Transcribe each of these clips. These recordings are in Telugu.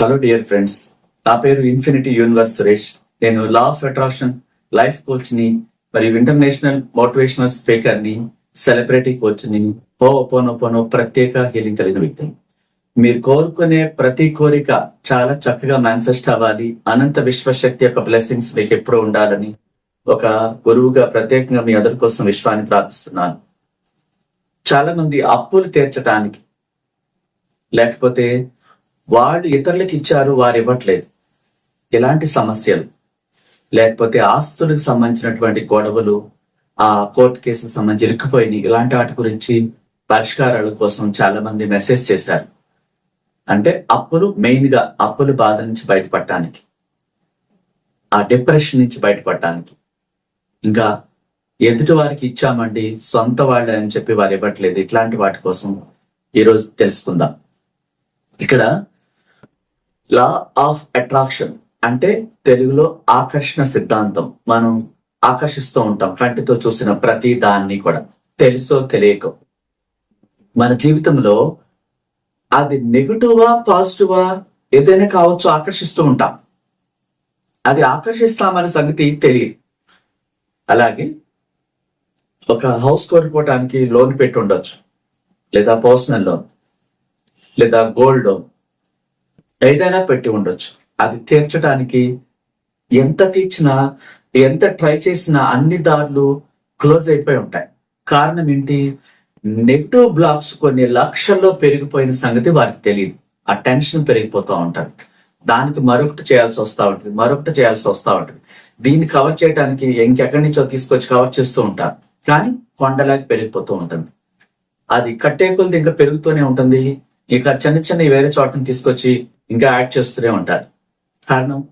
హలో డియర్ ఫ్రెండ్స్ నా పేరు ఇన్ఫినిటీ యూనివర్స్ సురేష్. నేను లా ఆఫ్ అట్రాక్షన్ లైఫ్ కోచ్ని మరియు ఇంటర్నేషనల్ మోటివేషనల్ స్పీకర్ని సెలబ్రిటీ కోచ్ని ఓ పోనో ప్రత్యేక హీలింగ్ కలిగిన వ్యక్తిని. మీరు కోరుకునే ప్రతి కోరిక చాలా చక్కగా మేనిఫెస్ట్ అవ్వాలి. అనంత విశ్వశక్తి యొక్క బ్లెస్సింగ్స్ మీకు ఎప్పుడూ ఉండాలని ఒక గురువుగా ప్రత్యేకంగా మీ అందరి కోసం విశ్వాన్ని ప్రార్థిస్తున్నాను. చాలా మంది అప్పులు తీర్చడానికి లేకపోతే వాళ్ళు ఇతరులకు ఇచ్చారు వారు ఇవ్వట్లేదు. ఇలాంటి సమస్యలు. లేకపోతే ఆస్తులకు సంబంధించినటువంటి గొడవలు ఆ కోర్టు కేసులకు సంబంధించి ఇరుక్కుపోయినాయి ఇలాంటి వాటి గురించి పరిష్కారాల కోసం చాలా మంది మెసేజ్ చేశారు. అంటే అప్పులు మెయిన్గా అప్పుల బాధ నుంచి బయటపడటానికి ఆ డిప్రెషన్ నుంచి బయటపడటానికి. ఇంకా ఎదుటి వారికి ఇచ్చామండి సొంత వాళ్ళే అని చెప్పి వారు ఇవ్వట్లేదు ఇట్లాంటి వాటి కోసం ఈరోజు తెలుసుకుందాం. ఇక్కడ లా ఆఫ్ అట్రాక్షన్ అంటే తెలుగులో ఆకర్షణ సిద్ధాంతం. మనం ఆకర్షిస్తూ ఉంటాం కంటితో చూసిన ప్రతి దాన్ని కూడా. తెలుసో తెలియకో. మన జీవితంలో అది నెగిటివా పాజిటివా ఏదైనా కావచ్చు ఆకర్షిస్తూ ఉంటాం. అది ఆకర్షిస్తామనే సంగతి తెలియదు. అలాగే ఒక హౌస్ కొనుక్కోవడానికి లోన్ పెట్టి ఉండొచ్చు. లేదా పర్సనల్ లోన్. లేదా గోల్డ్ లోన్. ఏదైనా పెట్టి ఉండొచ్చు. అది తీర్చడానికి ఎంత తీర్చినా ఎంత ట్రై చేసినా అన్ని దారులు క్లోజ్ అయిపోయి ఉంటాయి. కారణం ఏంటి? నెగిటివ్ బ్లాక్స్ కొన్ని లక్షల్లో పెరిగిపోయిన సంగతి వారికి తెలియదు ఆ టెన్షన్ పెరిగిపోతూ ఉంటారు దానికి మరొకటి చేయాల్సి వస్తూ ఉంటుంది. మరొకటి చేయాల్సి వస్తూ ఉంటుంది. దీన్ని కవర్ చేయడానికి ఇంకెక్కడి నుంచో తీసుకొచ్చి కవర్ చేస్తూ ఉంటారు. కానీ కొండలాగా పెరిగిపోతూ ఉంటుంది. అది కట్టేకులది ఇంకా పెరుగుతూనే ఉంటుంది. ఇక చిన్న చిన్న వేరే చోటని తీసుకొచ్చి ఇంకా యాడ్ చేస్తూనే ఉంటారు. కారణం?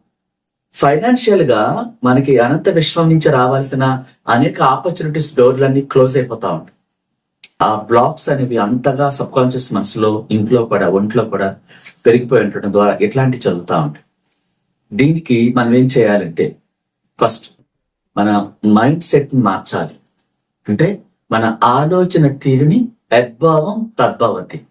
ఫైనాన్షియల్గా మనకి అనంత విశ్వం నుంచి రావాల్సిన అనేక ఆపర్చునిటీస్ డోర్లన్నీ క్లోజ్ అయిపోతా ఉంటాయి. ఆ బ్లాక్స్ అనేవి అంతగా సబ్ కాన్షియస్ మనసులో ఇంట్లో కూడా ఒంట్లో కూడా పెరిగిపోయి ఉండటం ద్వారా ఇట్లాంటివి చదువుతూ ఉంటాయి. దీనికి మనం ఏం చేయాలంటే ఫస్ట్ మన మైండ్ సెట్ని మార్చాలి. అంటే మన ఆలోచన తీరుని యద్భావం తద్భవతి.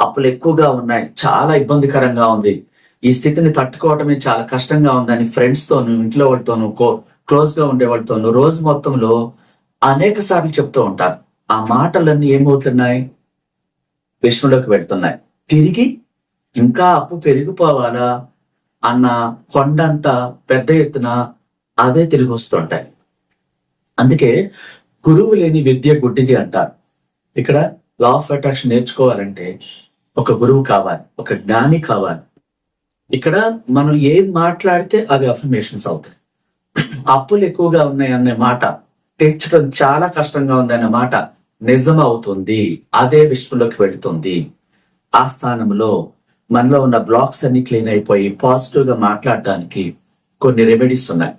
అప్పులు ఎక్కువగా ఉన్నాయి. చాలా ఇబ్బందికరంగా ఉంది. ఈ స్థితిని తట్టుకోవటమే చాలా కష్టంగా ఉందని ఫ్రెండ్స్ తోను ఇంట్లో వాళ్ళతోను క్లోజ్గా ఉండేవాళ్ళతోను రోజు మొత్తంలో అనేక సార్లు చెప్తూ ఉంటారు. ఆ మాటలన్నీ ఏమవుతున్నాయి విషయంలోకి పెడుతున్నాయి తిరిగి ఇంకా అప్పు పెరిగిపోవాలా అన్న కొండంత పెద్ద ఎత్తున అవే తిరిగి వస్తుంటాయి. అందుకే గురువు లేని విద్య గుడ్డిది అంటారు. ఇక్కడ లా ఆఫ్ అట్రాక్షన్ నేర్చుకోవాలంటే ఒక గురువు కావాలి ఒక జ్ఞాని కావాలి. ఇక్కడ మనం ఏం మాట్లాడితే అవి అఫర్మేషన్స్ అవుతాయి. అప్పులు ఎక్కువగా ఉన్నాయి అనే మాట తీర్చడం చాలా కష్టంగా ఉంది అనే మాట నిజం అవుతుంది అదే విశ్వంలోకి వెళుతుంది. ఆ స్థానంలో మనలో ఉన్న బ్లాక్స్ అన్ని క్లీన్ అయిపోయి పాజిటివ్గా మాట్లాడటానికి కొన్ని రెమెడీస్ ఉన్నాయి.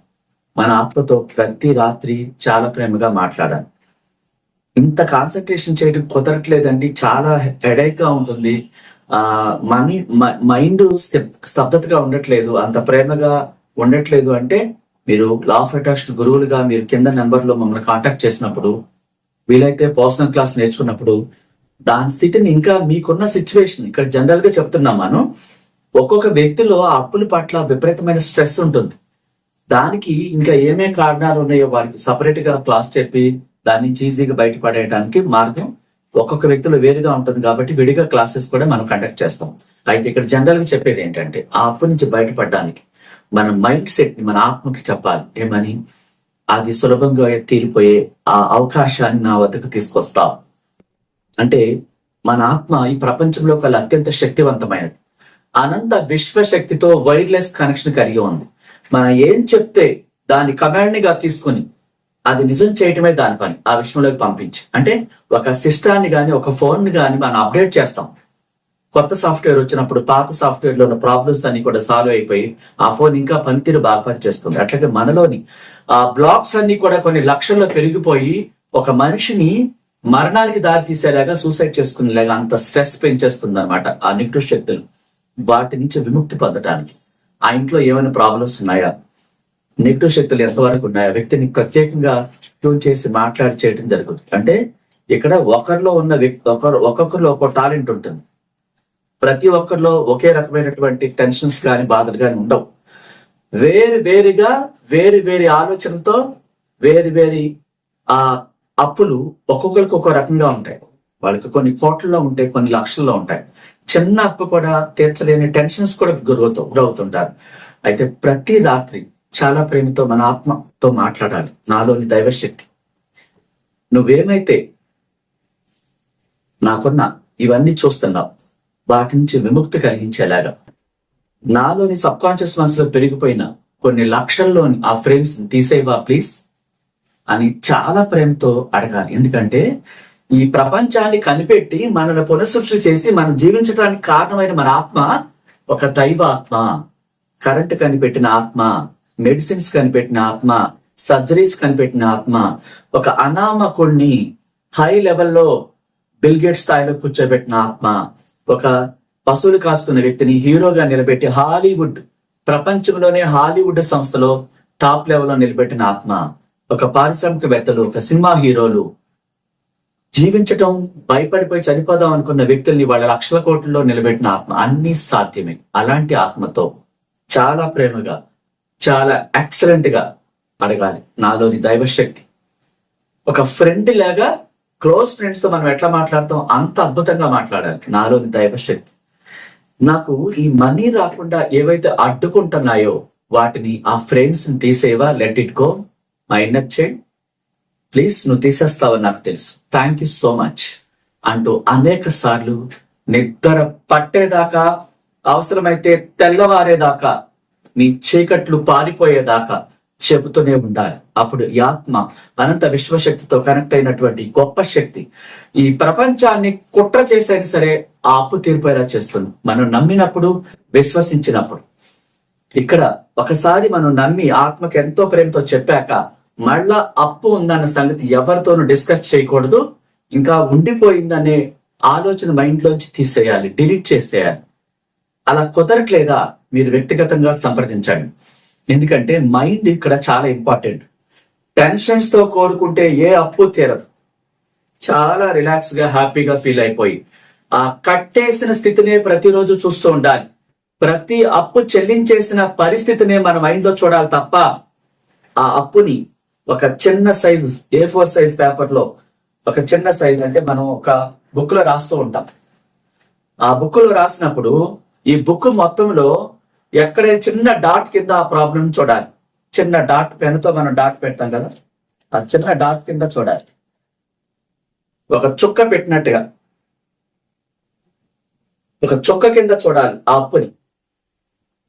మన ఆత్మతో ప్రతి రాత్రి చాలా ప్రేమగా మాట్లాడాలి. ఇంత కాన్సన్ట్రేషన్ చేయడం కుదరట్లేదండి. చాలా హెడేక్గా ఉంటుంది. ఆ మనీ మైండ్ స్తబ్దతగా ఉండట్లేదు. అంత ప్రేమగా ఉండట్లేదు అంటే మీరు లా ఆఫ్ అట్రాక్షన్ గురువులుగా మీరు కింద నెంబర్లో మమ్మల్ని కాంటాక్ట్ చేసినప్పుడు వీలైతే పర్సనల్ క్లాస్ నేర్చుకున్నప్పుడు దాని స్థితిని ఇంకా మీకున్న సిచ్యువేషన్ ఇక్కడ జనరల్గా చెప్తున్నాం మనం ఒక్కొక్క వ్యక్తిలో ఆ అప్పుల పట్ల విపరీతమైన స్ట్రెస్ ఉంటుంది. దానికి ఇంకా ఏమేమి కారణాలు ఉన్నాయో వారికి సపరేట్గా క్లాస్ చెప్పి దాని నుంచి ఈజీగా బయటపడేయడానికి మార్గం ఒక్కొక్క వ్యక్తిలో వేరుగా ఉంటుంది కాబట్టి విడిగా క్లాసెస్ కూడా మనం కండక్ట్ చేస్తాం. అయితే ఇక్కడ జనరల్గా చెప్పేది ఏంటంటే ఆ అప్పు నుంచి బయటపడడానికి మన మైండ్ సెట్ని మన ఆత్మకి చెప్పాలి. ఏమని? అది సులభంగా తీరిపోయే ఆ అవకాశాన్ని నా వద్దకు తీసుకొస్తావు అంటే మన ఆత్మ ఈ ప్రపంచంలో కల అత్యంత శక్తివంతమైనది. అనంత విశ్వశక్తితో వైర్లెస్ కనెక్షన్ కలిగి ఉంది. మనం ఏం చెప్తే దాని కమాండ్గా తీసుకుని అది నిజం చేయటమే దాని పని. ఆ విషయంలోకి పంపించి. అంటే ఒక సిస్టాన్ని కానీ ఒక ఫోన్ని కానీ మనం అప్డేట్ చేస్తాం. కొత్త సాఫ్ట్వేర్ వచ్చినప్పుడు పాత సాఫ్ట్వేర్లో ఉన్న ప్రాబ్లమ్స్ అన్ని కూడా సాల్వ్ అయిపోయి ఆ ఫోన్ ఇంకా పనితీరు బాగా పనిచేస్తుంది. అట్లాగే మనలోని ఆ బ్లాక్స్ అన్ని కూడా కొన్ని లక్షల్లో పెరిగిపోయి ఒక మనిషిని మరణానికి దారి తీసేలాగా సూసైడ్ చేసుకునేలాగా అంత స్ట్రెస్ పెంచేస్తుంది అనమాట ఆ నెగిటివ్ శక్తులు. వాటి నుంచి విముక్తి పొందడానికి ఆ ఇంట్లో ఏమైనా ప్రాబ్లమ్స్ ఉన్నాయా? నెగిటివ్ శక్తులు ఎంతవరకు ఆ వ్యక్తిని ప్రత్యేకంగా ట్యూన్ చేసి మాట్లాడి చేయడం జరుగుతుంది. అంటే ఇక్కడ ఒకరిలో ఉన్న వ్యక్తి ఒకరు ఒక్కొక్కరిలో ఒక టాలెంట్ ఉంటుంది. ప్రతి ఒక్కరిలో ఒకే రకమైనటువంటి టెన్షన్స్ కానీ బాధలు కానీ ఉండవు. వేరు వేరుగా వేరు వేరు ఆలోచనతో వేరు వేరు ఆ అప్పులు ఒక్కొక్కరికి ఒక్కో రకంగా ఉంటాయి. వాళ్ళకి కొన్ని కోట్లలో ఉంటాయి కొన్ని లక్షల్లో ఉంటాయి. చిన్న అప్పు కూడా తీర్చలేని టెన్షన్స్ కూడా గురవుతూ గురవుతుంటారు. అయితే ప్రతి రాత్రి చాలా ప్రేమతో మన ఆత్మతో మాట్లాడాలి. నాలోని దైవశక్తి. నువ్వేమైతే నాకున్న ఇవన్నీ చూస్తున్నావు వాటి నుంచి విముక్తి కలిగించేలాగా నాలోని సబ్ కాన్షియస్ మనసులో పెరిగిపోయిన కొన్ని లక్షల్లోని ఆ ఫ్రేమ్స్ తీసేవా ప్లీజ్? అని చాలా ప్రేమతో అడగాలి. ఎందుకంటే ఈ ప్రపంచాన్ని కనిపెట్టి మనల్ని పునఃసృష్టి చేసి మనం జీవించడానికి కారణమైన మన ఆత్మ ఒక దైవ ఆత్మ కరెంట్ కనిపెట్టిన ఆత్మ. మెడిసిన్స్ కనిపెట్టిన ఆత్మ సర్జరీస్ కనిపెట్టిన ఆత్మ ఒక అనామకుడిని హై లెవెల్లో బిల్గేట్ స్థాయిలో కూర్చోబెట్టిన ఆత్మ ఒక పశువులు కాసుకున్న వ్యక్తిని హీరోగా నిలబెట్టి హాలీవుడ్ ప్రపంచంలోనే హాలీవుడ్ సంస్థలో టాప్ లెవెల్లో నిలబెట్టిన ఆత్మ ఒక పారిశ్రామికవేత్తలు ఒక సినిమా హీరోలు. జీవించటం భయపడిపోయి చనిపోదాం అనుకున్న వ్యక్తుల్ని వాళ్ళ లక్షల కోట్లలో నిలబెట్టిన ఆత్మ అన్ని సాధ్యమే. అలాంటి ఆత్మతో చాలా ప్రేమగా చాలా ఎక్సలెంట్గా అడగాలి. నాలోని దైవశక్తి. ఒక ఫ్రెండ్ లాగా క్లోజ్ ఫ్రెండ్స్తో మనం ఎట్లా మాట్లాడతాం? అంత అద్భుతంగా మాట్లాడాలి. నాలోని దైవశక్తి. నాకు ఈ మనీ రాకుండా ఏవైతే అడ్డుకుంటున్నాయో వాటిని ఆ ఫ్రేమ్స్ని తీసేవా? Let it go mind up చేయండి ప్లీజ్ నువ్వు తీసేస్తావని నాకు తెలుసు. థ్యాంక్ యూ సో మచ్ అంటూ అనేక సార్లు నిద్ర పట్టేదాకా అవసరమైతే తెల్లవారేదాకా నీ చీకట్లు పారిపోయేదాకా చెబుతూనే ఉండాలి. అప్పుడు ఈ ఆత్మ అనంత విశ్వశక్తితో కనెక్ట్ అయినటువంటి గొప్ప శక్తి ఈ ప్రపంచాన్ని కుట్ర చేసైనా సరే ఆ అప్పు తీరిపోయేలా చేస్తుంది. మనం నమ్మినప్పుడు విశ్వసించినప్పుడు. ఇక్కడ ఒకసారి మనం నమ్మి ఆత్మకు ఎంతో ప్రేమతో చెప్పాక మళ్ళా అప్పు ఉందన్న సంగతి ఎవరితోనూ డిస్కస్ చేయకూడదు. ఇంకా ఉండిపోయిందనే ఆలోచన మైండ్లోంచి తీసేయాలి డిలీట్ చేసేయాలి. అలా కుదరట్లేదా? మీరు వ్యక్తిగతంగా సంప్రదించండి. ఎందుకంటే మైండ్ ఇక్కడ చాలా ఇంపార్టెంట్. టెన్షన్స్తో కోరుకుంటే ఏ అప్పు తీరదు. చాలా రిలాక్స్గా హ్యాపీగా ఫీల్ అయిపోయి. ఆ కట్టేసిన స్థితినే ప్రతిరోజు చూస్తూ ఉండాలి. ప్రతి అప్పు చెల్లించేసిన పరిస్థితినే మన మైండ్లో చూడాలి తప్ప ఆ అప్పుని ఒక చిన్న సైజు ఏ ఫోర్ సైజ్ పేపర్లో ఒక చిన్న సైజ్ అంటే మనం ఒక బుక్లో రాస్తూ ఉంటాం. ఆ బుక్లో రాసినప్పుడు ఈ బుక్ మొత్తంలో ఎక్కడ చిన్న డాట్ కింద ఆ ప్రాబ్లం చూడాలి. చిన్న డాట్ పెన్తో మనం డాట్ పెడతాం కదా? ఆ చిన్న డాట్ కింద చూడాలి. ఒక చుక్క పెట్టినట్టుగా. ఒక చుక్క కింద చూడాలి ఆ అప్పుని.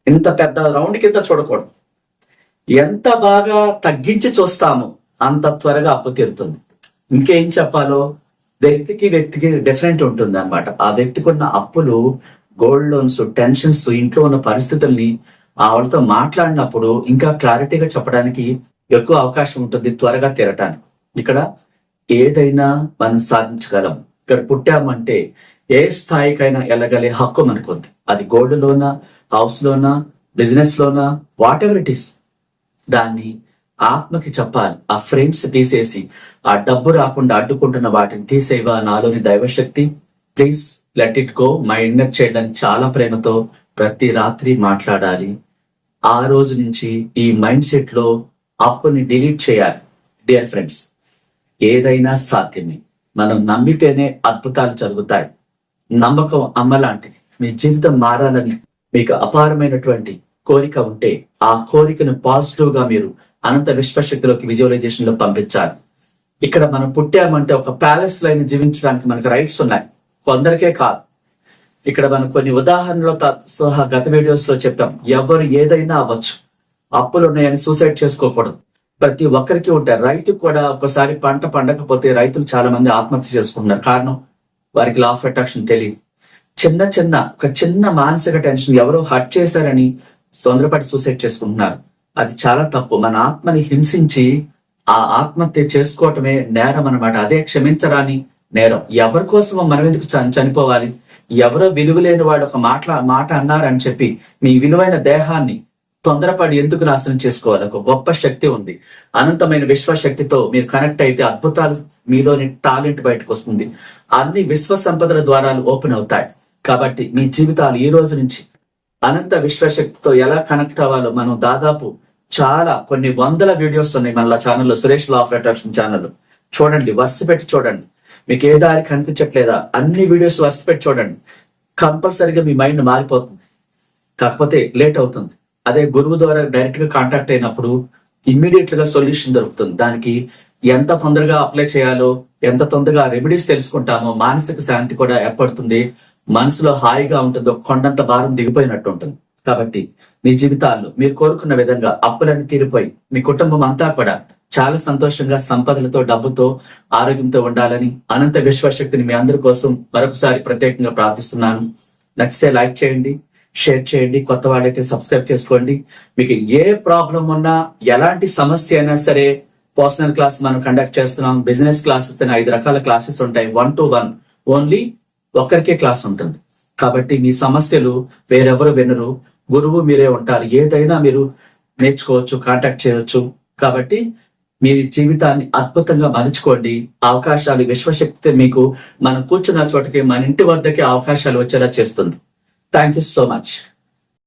ఇంత పెద్ద రౌండ్ కింద చూడకూడదు. ఎంత బాగా తగ్గించి చూస్తామో అంత త్వరగా అప్పు తీరుతుంది. ఇంకేం చెప్పాలో? వ్యక్తికి వ్యక్తికి డిఫరెంట్ ఉంటుంది అనమాట ఆ వ్యక్తికి ఉన్న అప్పులు గోల్డ్ లోన్స్ టెన్షన్స్ ఇంట్లో ఉన్న పరిస్థితుల్ని ఆవిడతో మాట్లాడినప్పుడు ఇంకా క్లారిటీగా చెప్పడానికి ఎక్కువ అవకాశం ఉంటుంది త్వరగా తీరటానికి. ఇక్కడ ఏదైనా మనం సాధించగలం. ఇక్కడ పుట్టామంటే ఏ స్థాయికైనా వెళ్ళగలే హక్కు మనకుంది అది గోల్డ్ లోనా హౌస్ లోనా బిజినెస్ లోనా వాట్ ఎవర్ ఇట్ ఈస్. దాన్ని ఆత్మకి చెప్పాలి. ఆ ఫ్రేమ్స్ తీసేసి ఆ డబ్బు రాకుండా అడ్డుకుంటున్న వాటిని తీసేవా నాలోని దైవశక్తి? Please. Let it go my inner child అని చాలా ప్రేమతో ప్రతి రాత్రి మాట్లాడాలి. ఆ రోజు నుంచి ఈ మైండ్ సెట్లో అప్పుని డిలీట్ చేయాలి. డియర్ ఫ్రెండ్స్ ఏదైనా సాధ్యమే. మనం నమ్మితేనే అద్భుతాలు జరుగుతాయి. నమ్మకం అమ్మలాంటిది. మీ జీవితం మారాలని మీకు అపారమైనటువంటి కోరిక ఉంటే ఆ కోరికను పాజిటివ్గా మీరు అనంత విశ్వశక్తిలోకి విజువలైజేషన్లో పంపించాలి. ఇక్కడ మనం పుట్టామంటే ఒక ప్యాలెస్ లైన్ జీవించడానికి మనకు రైట్స్ ఉన్నాయి. కొందరికే కాదు. ఇక్కడ మనం కొన్ని ఉదాహరణలు సహా గత వీడియోస్లో చెప్పాం. ఎవరు ఏదైనా అవ్వచ్చు. అప్పులు ఉన్నాయని సూసైడ్ చేసుకోకూడదు. ప్రతి ఒక్కరికి ఉంటారు రైతుకు కూడా ఒకసారి పంట పండకపోతే రైతులు చాలా మంది ఆత్మహత్య చేసుకుంటున్నారు. కారణం? వారికి లా ఆఫ్ అట్రాక్షన్ తెలియదు. చిన్న చిన్న ఒక చిన్న మానసిక టెన్షన్ ఎవరో హర్ట్ చేశారని తొందరపడి సూసైడ్ చేసుకుంటున్నారు. అది చాలా తప్పు. మన ఆత్మని హింసించి ఆ ఆత్మహత్య చేసుకోవటమే నేరం అనమాట అదే క్షమించరాని నేరం. ఎవరి కోసం మనం ఎందుకు చనిపోవాలి? ఎవరో విలువలేని వాడు ఒక మాట మాట అన్నారని చెప్పి మీ విలువైన దేహాన్ని తొందరపడి ఎందుకు నాశనం చేసుకోవాలి? ఒక గొప్ప శక్తి ఉంది. అనంతమైన విశ్వశక్తితో మీరు కనెక్ట్ అయితే అద్భుతాలు మీలోని టాలెంట్ బయటకు వస్తుంది. అన్ని విశ్వ సంపదల ద్వారాలు ఓపెన్ అవుతాయి. కాబట్టి మీ జీవితాలు ఈ రోజు నుంచి అనంత విశ్వశక్తితో ఎలా కనెక్ట్ అవ్వాలో మనం దాదాపు చాలా కొన్ని వందల వీడియోస్ ఉన్నాయి మన ఛానల్లో Suresh law of attraction channel చూడండి వరుస పెట్టి చూడండి. మీకు ఏ దారి కనిపించట్లేదా? అన్ని వీడియోస్ వరుస పెట్టి చూడండి. కంపల్సరిగా మీ మైండ్ మారిపోతుంది. కాకపోతే లేట్ అవుతుంది. అదే గురువు ద్వారా డైరెక్ట్గా కాంటాక్ట్ అయినప్పుడు ఇమ్మీడియట్గా సొల్యూషన్ దొరుకుతుంది. దానికి ఎంత తొందరగా అప్లై చేయాలో ఎంత తొందరగా రెమెడీస్ తెలుసుకుంటామో మానసిక శాంతి కూడా ఏర్పడుతుంది. మనసులో హాయిగా ఉంటుందో కొండంత భారం దిగిపోయినట్టు ఉంటుంది. కాబట్టి మీ జీవితాల్లో మీరు కోరుకున్న విధంగా అప్పులన్నీ తీరిపోయి మీ కుటుంబం అంతా కూడా చాలా సంతోషంగా సంపదలతో డబ్బుతో ఆరోగ్యంతో ఉండాలని అనంత విశ్వశక్తిని మీ అందరి కోసం మరొకసారి ప్రత్యేకంగా ప్రార్థిస్తున్నాను. నచ్చితే లైక్ చేయండి షేర్ చేయండి కొత్త వాళ్ళైతే సబ్స్క్రైబ్ చేసుకోండి. మీకు ఏ ప్రాబ్లం ఉన్నా ఎలాంటి సమస్య అయినా సరే పర్సనల్ క్లాస్ మనం కండక్ట్ చేస్తున్నాం. బిజినెస్ క్లాసెస్ అని ఐదు రకాల క్లాసెస్ ఉంటాయి. One to one. ఓన్లీ ఒక్కరికే క్లాస్ ఉంటుంది. కాబట్టి మీ సమస్యలు వేరెవరు వినరు. గురువు మీరే ఉంటారు. ఏదైనా మీరు నేర్చుకోవచ్చు కాంటాక్ట్ చేయవచ్చు కాబట్టి మీ జీవితాన్ని అద్భుతంగా మలుచుకోండి. అవకాశాలు విశ్వశక్తి మీకు మనం కూర్చున్న చోటకి మన ఇంటి వద్దకి అవకాశాలు వచ్చేలా చేస్తుంది. Thank you so much